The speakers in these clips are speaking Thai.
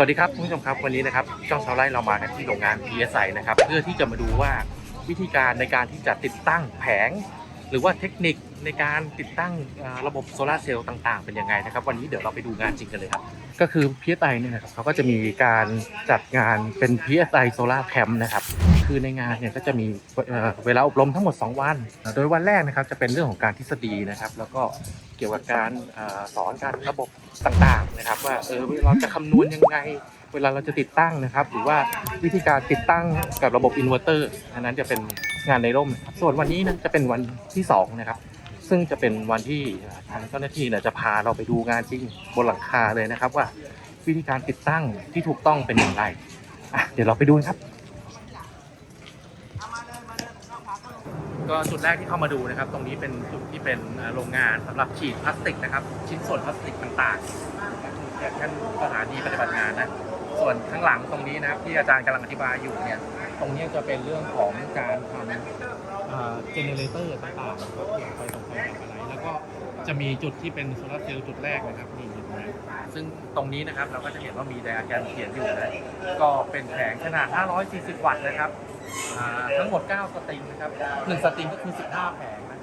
สวัสดีครับคุณผู้ชมครับวันนี้นะครับช่องชาวไร่เรามากันที่โรงงาน PSI นะครับเพื่อที่จะมาดูว่าวิธีการในการที่จะติดตั้งแผง หรือว่าเทคนิคในการติดตั้งระบบโซลาเซลล์ต่างๆ เป็นยังไงนะครับ วันนี้เดี๋ยวเราไปดูงานจริงกันเลยครับ ก็คือ PSI เนี่ยนะครับเขาก็จะมีการจัดงานเป็น PSI Solar Camp นะครับ คือในงานเนี่ยก็จะมีเวลาอบรมทั้งหมด 2 วัน โดยวันแรกนะครับจะเป็นเรื่องของการทฤษฎีนะครับ แล้วก็เกี่ยวกับการสอนการระบบต่างๆนะครับ ว่าเออเราจะคำนวณยังไง เวลาเราจะติดตั้งนะครับ หรือว่าวิธีการติดตั้งกับระบบอินเวอร์เตอร์อันนั้นจะเป็นงานในร่ม ส่วนวันนี้นะจะเป็นวันที่สองนะครับซึ่งจะเป็นวันที่ทางเจ้าหน้าที่เนี่ยจะพาเราไปดูงานจริงบนหลังคาเลยนะครับว่าวิธีการติดตั้งที่ถูกต้องเป็นอย่างไร เดี๋ยวเราไปดูครับ ก็จุดแรกที่เข้ามาดูนะครับ ตรงนี้เป็นจุดที่เป็นโรงงานสำหรับฉีดพลาสติกนะครับ ชิ้นส่วนพลาสติกต่างๆอย่างเช่นสถานีปฏิบัติงานนะส่วนข้างหลังตรงนี้นะครับที่อาจารย์กำลังอธิบายอยู่เนี่ยตรงนี้จะเป็นเรื่องของการทำเจเนเรเตอร์ต่างๆนะครับเกี่ยวกับไฟตรงไฟดับอะไรแล้วก็จะมีจุดที่เป็นโซลาร์เซลล์จุดแรกนะครับนี่อยู่ตรงนี้ซึ่งตรงนี้นะครับเราก็จะเห็นว่ามีไดอะแกรมเขียนอยู่นะก็เป็นแผงขนาด 540 วัตต์นะครับ อ่าทั้งหมด 9 สตริงนะครับ1สตริงก็คือ 15 แผงนะ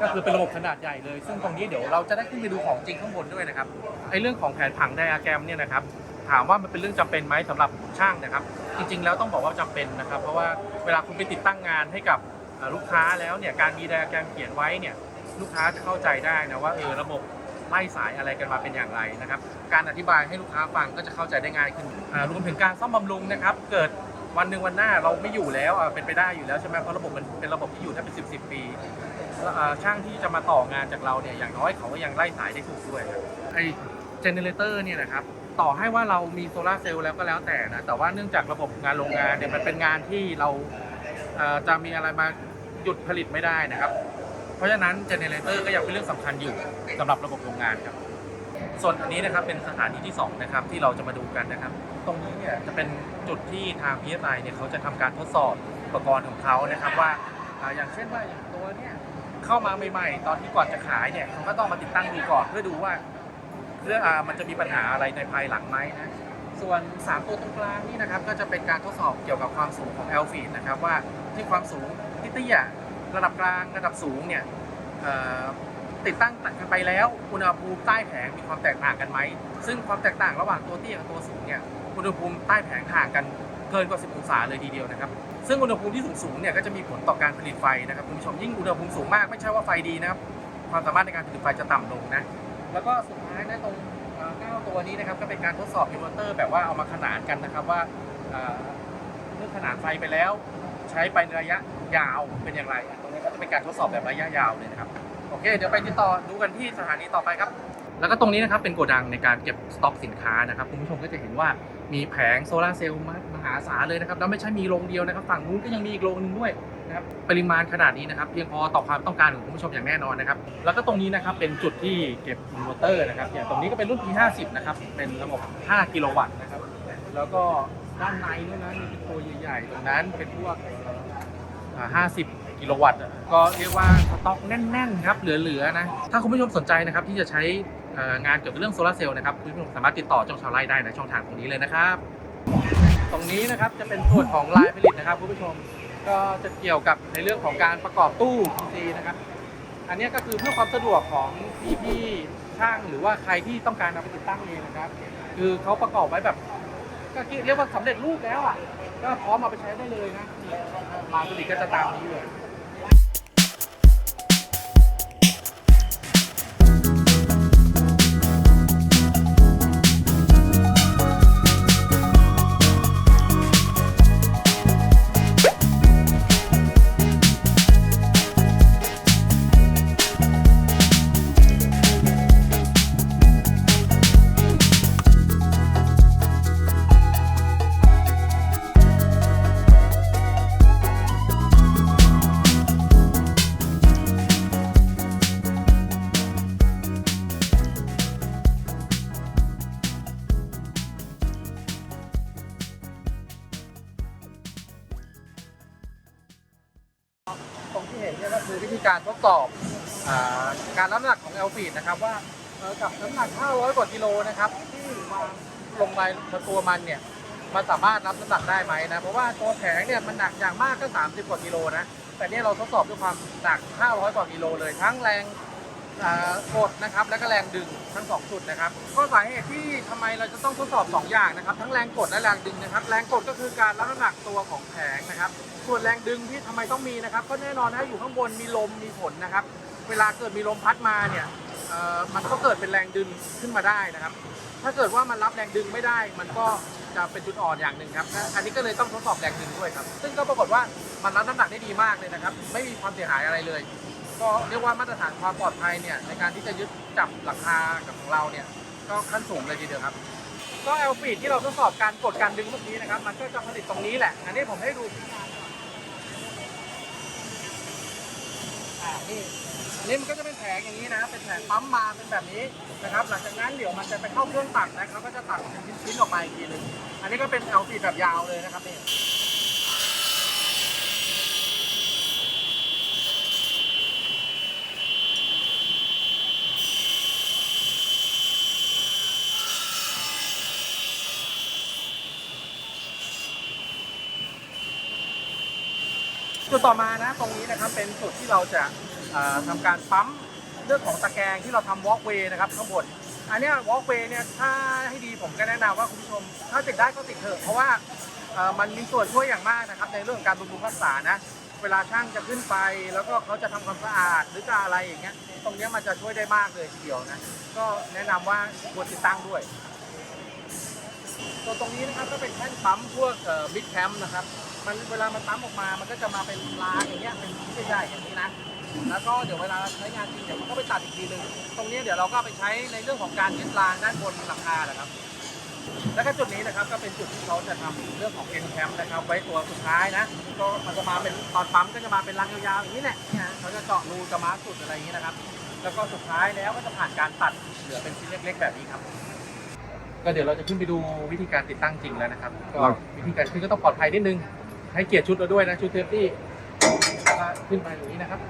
ก็คือเป็นระบบขนาดใหญ่เลย ซึ่งตรงนี้เดี๋ยวเราจะได้ขึ้นไปดูของจริงข้างบนด้วยนะครับไอ้เรื่องของแผนผังไดอะแกรมเนี่ยนะครับถามว่ามันเป็นเรื่องจำเป็นไหมสำหรับช่างนะครับ จริง ๆ แล้วต้องบอกว่าจำเป็นนะครับ เพราะว่าเวลาคุณไปติดตั้งงานให้กับลูกค้าแล้วเนี่ยการมีไดอะแกรมเขียนไว้เนี่ยลูกค้าจะเข้าใจได้นะว่าเออระบบไล่สายอะไรกันมาเป็นอย่างไรนะครับ การอธิบายให้ลูกค้าฟังก็จะเข้าใจได้ง่ายขึ้นอ่ารวมถึงการซ่อมบำรุงนะครับ เกิด วันหนึ่งวันหน้าเราไม่อยู่แล้วอะเป็นไปได้อยู่แล้วใช่ไหมเพราะระบบมันเป็นระบบที่อยู่ได้เป็นสิบสิบปีแล้วอ่าช่างที่จะมาต่องานจากเราเนี่ยอย่างน้อยเขาก็ยังไล่สายได้ถูกด้วยครับไอเจเนเรเตอร์เนี่ยนะครับต่อให้ว่าเรามีโซลาร์เซลล์แล้วก็แล้วแต่นะแต่ว่าเนื่องจากระบบงานโรงงานเนี่ยมันเป็นงานที่เราเอ่อจะมีอะไรมาหยุดผลิตไม่ได้นะครับ เพราะฉะนั้นเจเนเรเตอร์ก็ยังเป็นเรื่องสำคัญอยู่สำหรับระบบโรงงานครับ ส่วนอันนี้นะครับเป็นสถานีที่สองนะครับที่เราจะมาดูกันนะครับ ตรงนี้เนี่ยจะเป็นจุดที่ทาง PSI เนี่ยเขาจะทำการทดสอบอุปกรณ์ของเขานะครับว่าอย่างเช่นว่าอย่างตัวเนี่ยเข้ามาใหม่ๆ ตอนที่ก่อนจะขายเนี่ยเขาก็ต้องมาติดตั้งดูก่อนเพื่อดูว่าเรื่องอ่ามันจะมีปัญหาอะไรในภายหลังไหมนะส่วน3ตัวตรงกลางนี่นะครับก็จะเป็นการทดสอบเกี่ยวกับความสูงของ l f e e d นะครับว่าที่ความสูงที่เตี้ยระดับกลางระดับสูงเนี่ย ติดตั้งกันไปแล้วอุณหภูมิใต้แผงมีความแตกต่างกันไหม ซึ่งความแตกต่างระหว่างตัวเตี้ยกับตัวสูงเนี่ยอุณหภูมิใต้แผงห่างกันเกินกว่า 10 องศาเลยทีเดียวนะครับ ซึ่งอุณหภูมิที่สูงๆเนี่ยก็จะมีผลต่อการผลิตไฟนะครับคุณผู้ชมยิ่งอุณหภูมิสูงมากไม่ใช่ว่าไฟดีนะครับความสามารถในการผลิตไฟจะต่ำลงนะแล้วก็สุดท้ายนะตรงเก้าตัวนี้นะครับก็เป็นการทดสอบอินเวอร์เตอร์แบบว่าเอามาขนานกันนะครับว่าเมื่อขนานไฟไปแล้ว ใช้ไประยะยาวเป็นอย่างไร ตรงนี้ก็จะเป็นการทดสอบแบบระยะยาวเลยนะครับ โอเค เดี๋ยวไปติดต่อดูกันที่สถานีต่อไปครับ แล้วก็ตรงนี้นะครับเป็นโกดังในการเก็บสต็อกสินค้านะครับคุณผู้ชมก็จะเห็นว่ามีแผงโซลาเซลล์มหาศาลเลยนะครับแล้วไม่ใช่มีโรงเดียวนะครับ ฝั่งนู้นก็ยังมีอีกโรงหนึงด้วยนะครับปริมาณขนาดนี้นะครับเพียงพอต่อความต้องการของคุณผู้ชมอย่างแน่นอนนะครับแล้วก็ตรงนี้นะครับเป็นจุดที่เก็บอินเวอร์เตอร์นะครับอย่างตรงนี้ก็เป็นรุ่น P50 นะครับเป็นระบบ 5 กิโลวัตต์นะครับแล้วก็ด้านในด้วยนะนี่เป็นตัวใหญ่ๆ ตรงนั้นเป็นพวก50 กิโลวัตต์อะก็เรียกว่าสต็อกแน่นๆครับเหลือๆนะ ถ้าคุณผู้ชมสนใจนะครับที่จะใช้งานเกี่ยวกับเรื่องโซลาร์เซลล์นะครับคุณผู้ชมสามารถติดต่อเจ้าชาวไร่ได้ในช่องทางตรงนี้เลยนะครับ ตรงนี้นะครับจะเป็นส่วนของลายผลิตนะครับคุณผู้ชมก็จะเกี่ยวกับในเรื่องของการประกอบตู้ PC นะครับอันนี้ก็คือเพื่อความสะดวกของพี่ๆช่างหรือว่าใครที่ต้องการนำไปติดตั้งเองนะครับ คือเขาประกอบไว้แบบก็เรียกว่าสำเร็จรูปแล้วอะก็พร้อมเอาไปใช้ได้เลยนะนี่ลายผลิตก็จะตามนี้เลย สอบอาการน้ำหนักของ l f e e d นะครับว่าเอ่อกับน้ำหนัก 500 กว่ากิโลนะครับที่วางลงมาตัวมันเนี่ยมันสามารถรับน้ำหนักได้ไหมนะเพราะว่าตัวแผงเนี่ยมันหนักอย่างมากก็ 30 กว่ากิโลนะแต่เนี่ยเราทดสอบด้วยความหนัก 500 กว่ากิโลเลยทั้งแรงอ่ากดนะครับแล้วก็แรงดึงทั้ง2จุดนะครับก็สาเหตุที่ทำไมเราจะต้องทดสอบ2อย่างนะครับทั้งแรงกดและแรงดึงนะครับแรงกดก็คือการรับน้ำหนักตัวของแผงนะครับ ส่วนแรงดึงที่ทำไมต้องมีนะครับ ก็แน่นอนนะอยู่ข้างบนมีลมมีฝนนะครับ เวลาเกิดมีลมพัดมาเนี่ยมันก็เกิดเป็นแรงดึงขึ้นมาได้นะครับ ถ้าเกิดว่ามันรับแรงดึงไม่ได้ มันก็จะเป็นจุดอ่อนอย่างหนึ่งครับอันนี้ก็เลยต้องทดสอบแรงดึงด้วยครับ ซึ่งก็ปรากฏว่ามันรับน้ำหนักได้ดีมากเลยนะครับ ไม่มีความเสียหายอะไรเลย ก็เรียกว่ามาตรฐานความปลอดภัยเนี่ยในการที่จะยึดจับหลังคากับของเราเนี่ยก็ขั้นสูงเลยทีเดียวครับ ก็เอลฟีดที่เราทดสอบการกดการดึงเมื่อกี้นะครับ มันก็จะผลิตตรงนี้แหละ อันนี้ผมให้ดูอ่า นี่อันนี้มันก็จะเป็นแผงอย่างนี้นะ เป็นแผงปั๊มมาเป็นแบบนี้นะครับ หลังจากนั้นเดี๋ยวมันจะไปเข้าเครื่องตัดนะเขาก็จะตัดเป็นชิ้นๆออกมาอีกทีหนึงอันนี้ก็เป็นเอลฟีดแบบยาวเลยนะครับนี่จุดต่อมานะตรงนี้นะครับเป็นจุดที่เราจะ ทำาการปั๊มเรื่องของตะแกรงที่เราทำวอล์กเวย์นะครับข้างบน อันนี้วอล์กเวย์เนี่ยถ้าให้ดีผมก็แนะนำว่าคุณผู้ชม ถ้าติดได้ก็ติดเถอะ เพราะว่ามันมีส่วนช่วยอย่างมากนะครับ ในเรื่องการบำรุงรักษานะเวลาช่างจะขึ้นไป แล้วก็เขาจะทำความสะอาดหรือจะอะไรอย่างเงี้ยตรงเนี้ยมันจะช่วยได้มากเลยทีเดียวนะก็แนะนำว่าควรติดตั้งด้วยตัวตรงนี้นะครับก็เป็นแท่นปั๊มพวกมิดแคมป์นะครับ มันเวลามันปั๊มออกมา มันก็จะมาเป็นรางอย่างเงี้ยเป็นชิ้นใหญ่ๆอย่างนี้นะ แล้วก็เดี๋ยวเวลาใช้งานจริงเดี๋ยวมันก็ไปตัดอีกทีหนึ่งตรงนี้เดี๋ยวเราก็ไปใช้ในเรื่องของการยึดรางด้านบนหลังคาแหละครับ แล้วก็จุดนี้นะครับก็เป็นจุดที่เขาจะทำเรื่องของเอ็นแคมป์นะครับไว้ตัวสุดท้ายนะก็มันจะมาเป็นตอนปั๊มก็จะมาเป็นรางยาวๆอย่างนี้แหละเขาจะเจาะรูจะมาสุดอะไรอย่างนี้นะครับ แล้วก็สุดท้ายแล้วก็จะผ่านการตัดเหลือเป็นชิ้นเล็ก ๆ แบบนี้ครับก็เดี๋ยวเราจะขึ้นไปดูวิธีการติดตั้งจริงแล้วนะครับก็วิธีการขึ้นก็ต้องปลอดภัยนิดนึงให้เกียรติชุดเราด้วยนะชุดเซฟตี้ขึ้นไปอย่างนี้นะครับ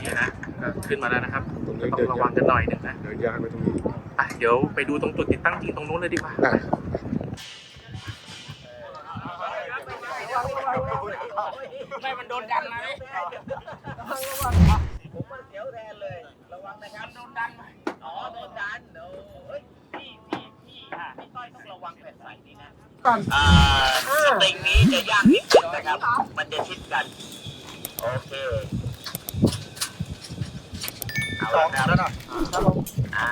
นี่นะก็ ขึ้นมาแล้วนะครับตรงก็นี้ต้อเดินงระยาวักงกันหน่อยหนึ่งนะเดินยากไปตรงนี้อะเดี๋ยวไปดูตรงจุดติดตั้งจริงตรงนู้นเลยดีกว่าได้ไม่มันโดนดันนะผมมันเสียวแทนเลย ระวังนะครับโดนดันไหมอ๋อโดนดันโอ้ยพี่พี่พี่พี่ต้อยต้องระวังแผ่นใสนี้นะก่อนอ่าสปริงนี้จะยากนิดนึงนะครับ มันจะชิดกัน โอเค เอาละครับอ่า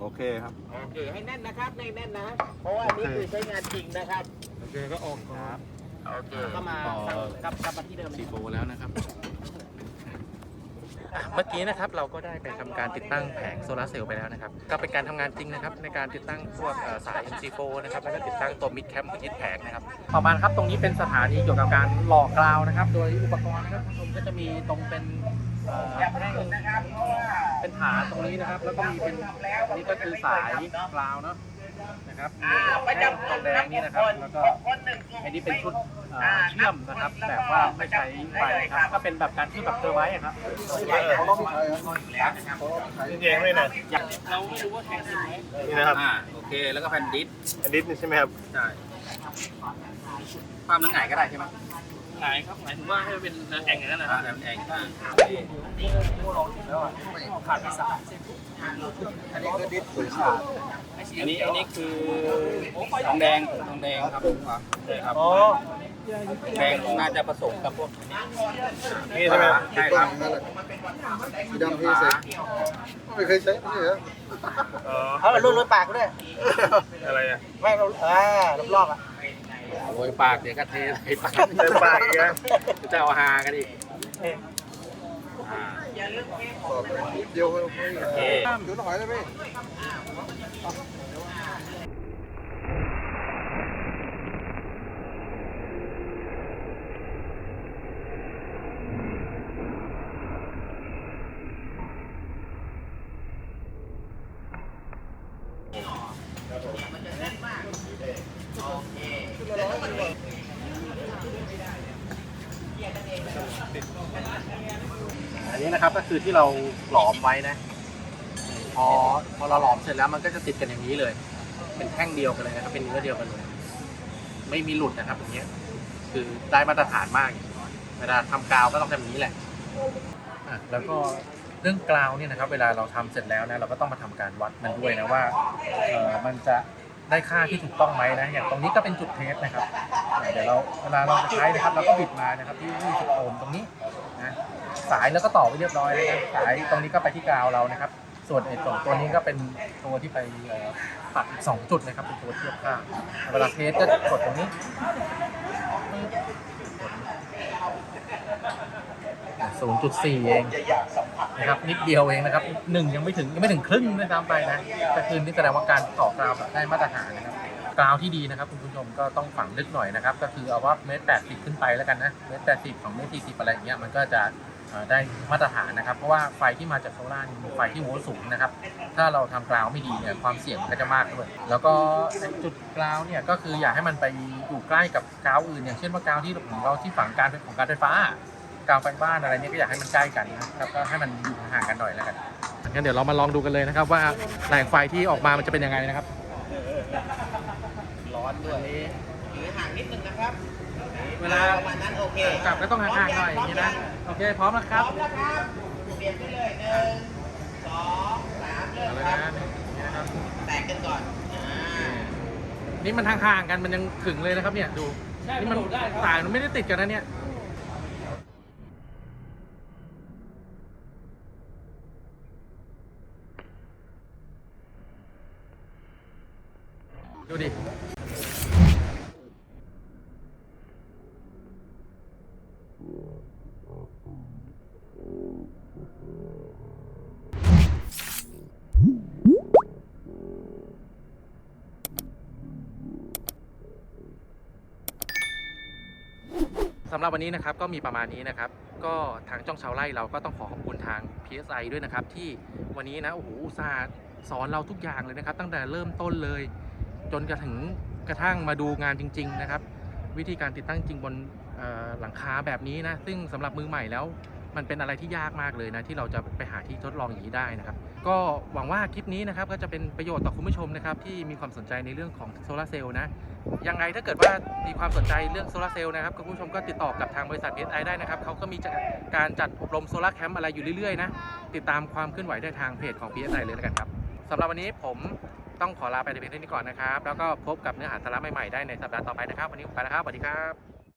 โอเคครับ โอเคให้แน่นนะครับให้แน่นนะ เพราะว่าอันนี้คือใช้งานจริงนะครับ โอเคก็ออกครับโอเคก็มากลับกลับมาที่เดิมสีโฟแล้วนะครับ เมื่อกี้นะครับเราก็ได้ไปทำการติดตั้งแผงโซลาร์เซลล์ไปแล้วนะครับ ก็เป็นการทำงานจริงนะครับ ในการติดตั้งพวกเอ่อสาย MC4 นะครับแล้วก็ติดตั้งตัวมิดแคมป์ยึดแผงนะครับต่อมาครับตรงนี้เป็นสถานีเกี่ยวกับการหล่อกราวนะครับ โดยอุปกรณ์นะครับคุณผู้ชมก็จะมีตรงเป็น เอ่อแท่งเป็นฐานตรงนี้นะครับ แล้วก็มีเป็นอันนี่ก็คือสายกราวเนาะนะครับมีแท่งทองแดงนี่นะครับ แล้วก็อันนี้เป็นชุดเอ่อเชื่อมนะครับแบบว่าไม่ใช้ไฟครับก็เป็นแบบการเชื่อมแบบเทอร์ไว้อะครับเขาต้องใช้ครับเองเลยนะเราไม่รู้ว่าแทงไหนนี่นะครับอ่าโอเคแล้วก็แผ่นดิสอันนี้ใช่ไหมครับใช่ความนึงไหนก็ได้ใช่ไหม ไหนครับหมายถึงว่าให้เป็นแอ่งอย่างนั้นนะคอ่ารับแผ่นแองอ่าขาดไปสามอันนี้คือดิสปุ๋ยขาดอันนี้อันนี้คือทองแดงทองแดงครับใช่ครับอ๋อแดงน่าจะผสมกับพวกนี่ใช่ไหมใช่ครับสีดำที่ใส่ไม่เคยใช้ไม่เหรอเออเขาเป็นรุ่นรถปากด้วยอะไรอะไม่เราอ่ารอบๆอะ โวยปากเดี๋ยวก็เทใส่ปากเทปากอีกนะจะเอาฮากันอีกอ่าเนิดเดียวเฮ้ยโอเคถือหน่อยได้ไหม นะครับ ก็คือที่เราหลอมไว้นะพอพอเราหลอมเสร็จแล้วมันก็จะติดกันอย่างนี้เลย เป็นแท่งเดียวกันเลยนะครับ เป็นเนื้อเดียวกันเลย ไม่มีหลุดนะครับอย่างเงี้ย คือได้มาตรฐานมากเวลาทำกาวก็ต้องทำอย่างนี้แหละอะแล้วก็เรื่องกราวเนี่ยนะครับ เวลาเราทำเสร็จแล้วนะเราก็ต้องมาทำการวัดมันด้วยนะว่าเออมันจะได้ค่าที่ถูกต้องไหมนะอย่างตรงนี้ก็เป็นจุดเทสนะครับ เดี๋ยวเราเวลาเราจะใช้นะครับเราก็บิดมานะครับที่20โอห์มตรงนี้ สายแล้วก็ต่อไปเรียบร้อยแล้วนะสายตรงนี้ก็ไปที่กาวเรานะครับ ส่วนไอ้ตรงตัวนี้ก็เป็นตัวที่ไปเอ่อปักอีกสองจุดนะครับเป็นตัวเทียบค่าเวลาเทสก็กดตรงนี้ศูนย์จุดสี่เองนะครับนิดเดียวเองนะครับหนึ่งยังไม่ถึงยังไม่ถึงครึ่งด้วยซ้ำไปนะแต่คือนี่แสดงว่าการต่อกราวแบบได้มาตรฐานนะครับกราวที่ดีนะครับคุณผู้ชมก็ต้องฝังลึกหน่อยนะครับ ก็คือเอาว่าเมตรแปดสิบขึ้นไปแล้วกันนะเมตรแปดสิบของเมตรสี่สิบอะไรอย่างเงี้ยมันก็จะ ได้มาตรฐานนะครับ เพราะว่าไฟที่มาจากโซล่าร์นี่มีไฟที่โวลต์สูงนะครับ ถ้าเราทำกราวไม่ดีเนี่ยความเสี่ยงมันก็จะมากด้วยแล้วก็จุดกราวเนี่ยก็คืออยากให้มันไปอยู่ใกล้กับกราวอื่น อย่างเช่นว่ากราวที่ของเราที่ฝังการของการไฟฟ้ากราวไฟบ้านอะไรเนี่ยก็อยากให้มันใกล้กันนะครับก็ให้มันอยู่ห่างกันหน่อยแล้วกันงั้นเดี๋ยวเรามาลองดูกันเลยนะครับ ว่าแหล่งไฟที่ออกมามันจะเป็นยังไงนะครับ ร้อนด้วยหรือห่างนิดนึงนะครับ เวลาประมาณนั้นโอเคกลับก็ต้องห่างๆหน่อยอย่างนี้นะ โอเค พร้อมแล้วพครับร้อมแล้วครับเปลี่ยนไปเลยหนึ่งสองสามเริ่เอามเลยครับนะนี่นะครับแตกกันก่อนอ่านี่มันห่างๆกันมันยังขึงเลยนะครับเนี่ยดูนี่มันสายมันไม่ได้ติดกันนะเนี่ยดูดิ สำหรับวันนี้นะครับก็มีประมาณนี้นะครับ ก็ทางจ้องชาวไร่เราก็ต้องขอขอบคุณทาง PSI ด้วยนะครับ ที่วันนี้นะโอ้โหอุตส่าห์สอนเราทุกอย่างเลยนะครับ ตั้งแต่เริ่มต้นเลย จนกระถึงกระทั่งมาดูงานจริง ๆ นะครับ วิธีการติดตั้งจริงบนหลังคาแบบนี้นะ ซึ่งสำหรับมือใหม่แล้ว มันเป็นอะไรที่ยากมากเลยนะที่เราจะไปหาที่ทดลองอย่างนี้ได้นะครับ ก็หวังว่าคลิปนี้นะครับก็จะเป็นประโยชน์ต่อคุณผู้ชมนะครับที่มีความสนใจในเรื่องของโซลาร์เซลล์นะยังไงถ้าเกิดว่ามีความสนใจเรื่องโซลาร์เซลล์นะครับคุณผู้ชมก็ติดต่อกับทางบริษัท PSI ได้นะครับเขาก็มีการจัดอบรมโซลาร์แคมป์อะไรอยู่เรื่อยๆนะติดตามความเคลื่อนไหวได้ทางเพจของ PSI เลยแล้วกันครับสำหรับวันนี้ผมต้องขอลาไปแต่เพียงเท่านี้ก่อนนะครับ แล้วก็พบกับเนื้อหาสาระใหม่ๆได้ในสัปดาห์ต่อไปนะครับ วันนี้ผมไปแล้วครับ สวัสดีครับ